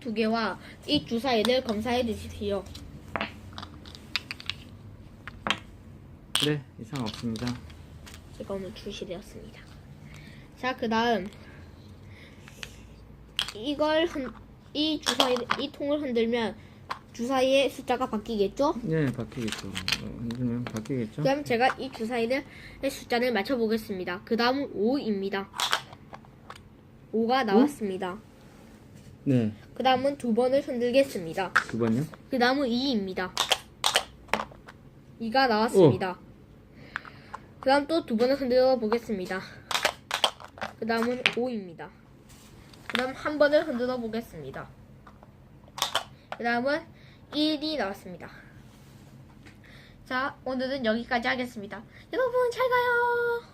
두 개와 이 주사위를 검사해 주십시오. 네, 이상 없습니다. 제가 오늘 출시되었습니다. 자, 그 다음 이걸 흔, 이 주사위 이 통을 흔들면 주사위의 숫자가 바뀌겠죠? 네, 바뀌겠죠. 어, 흔들면 바뀌겠죠? 그럼 제가 이 주사위를 숫자를 맞춰 보겠습니다. 그 다음은 5입니다. 5가 나왔습니다. 네, 그 다음은 두 번을 흔들겠습니다. 두 번요? 그 다음은 2입니다. 2가 나왔습니다. 그 다음 또 두 번을 흔들어 보겠습니다. 그 다음은 5입니다. 그 다음 한 번을 흔들어 보겠습니다. 그 다음은 1이 나왔습니다. 자, 오늘은 여기까지 하겠습니다. 여러분, 잘 가요!